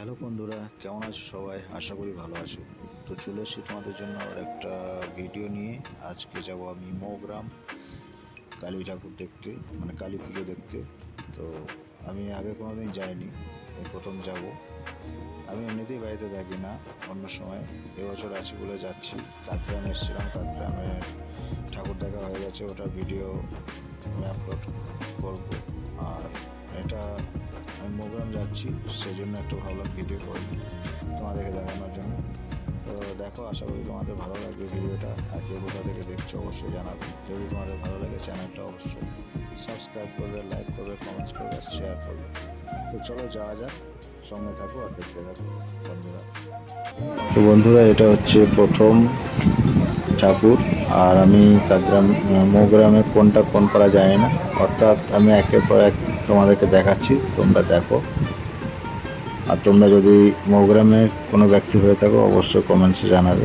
Hello বন্ধুরা, কেমন আছো সবাই? আশা করি ভালো আছো। তো চলে এসেছি তোমাদের জন্য একটা ভিডিও নিয়ে। আজকে যাব আমি মৌগ্রাম কালী ঠাকুর দেখতে মানে কালী পুজো দেখতে। তো আমি আগে কোনো দিন যাইনি প্রথম যাব। আমি এমনিতেই বাড়িতে থাকি না, অন্য সময়। এবছর আছি বলে যাচ্ছি। কাকগ্রাম এসেছিলাম, কাকগ্রামে ঠাকুর দেখা হয়ে গেছে, ওটা ভিডিও আমি আপলোড করব। আর এটা আমি মোগ্রাম যাচ্ছি সেই জন্য একটু ভাবলাম ভিডিও করি, তোমাদেরকে দেখানোর জন্য। তো দেখো, আশা করি তোমাদের ভালো লাগবে ভিডিওটা, আর কেউ কোথা থেকে দেখছ অবশ্যই জানাবে। যদি তোমাদের ভালো লাগে চ্যানেলটা অবশ্যই সাবস্ক্রাইব করবে লাইক করবে কমেন্টস করবে শেয়ার করবে। তো চলো যাওয়া যাক, সঙ্গে থাকো আর দেখতে থাকো, বন্ধুরা। তো বন্ধুরা, এটা হচ্ছে প্রথম ঠাকুর, আর আমি কাগ্রাম মৌগ্রামে কোনটা কোন করা যায় না। অর্থাৎ আমি একের পর এক তোমাদেরকে দেখাচ্ছি, তোমরা দেখো। আর তোমরা যদি মোগ্রামে কোনো ব্যক্তি হয়ে থাকো, অবশ্যই কমেন্টসে জানাবে।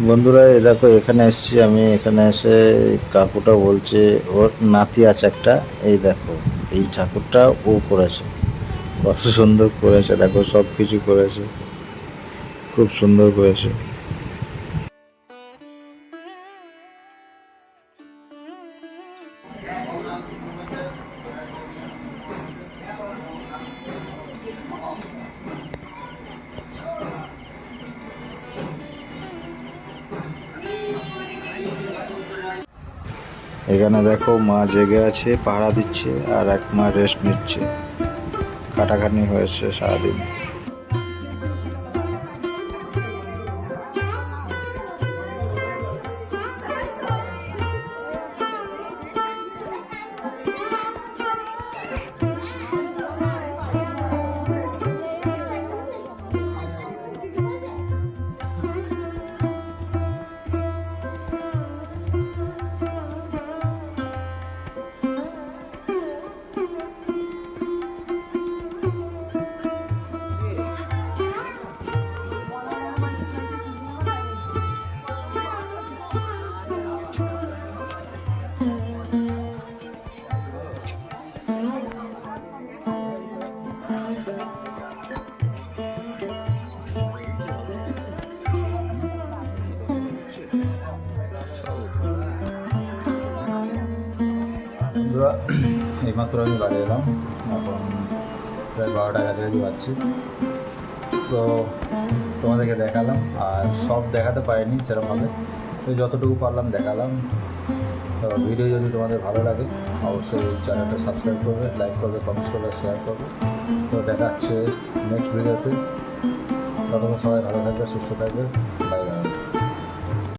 বন্ধুরা, এই দেখো, এখানে এসছি আমি। এখানে এসে কাকুটা বলছে, ওর নাতি আছে একটা। এই দেখো, এই ঠাকুরটা ও করেছে। কত সুন্দর করেছে। দেখো সব কিছু করেছে। খুব সুন্দর করেছে। এখানে দেখো মা জেগে আছে, পাহারা দিচ্ছে আর এক মা রেস্ট নিচ্ছে। কাটাখাটনি হয়েছে সারাদিন। বন্ধুরা এইমাত্র আমি বাড়ি এলাম। এখন প্রায় বারোটা কাছাকাছি পাচ্ছি তো তোমাদেরকে দেখালাম, আর সব দেখাতে পারিনি সেরকমভাবে। তো যতটুকু পারলাম দেখালাম। তো ভিডিও যদি তোমাদের ভালো লাগে, অবশ্যই চ্যানেলটা সাবস্ক্রাইব করবে, লাইক করবে কমেন্টস করবে শেয়ার করবে। তো দেখা হচ্ছে নেক্সট ভিডিওতে। ততক্ষণ সবাই ভালো থাকবে, সুস্থ থাকবে। বাই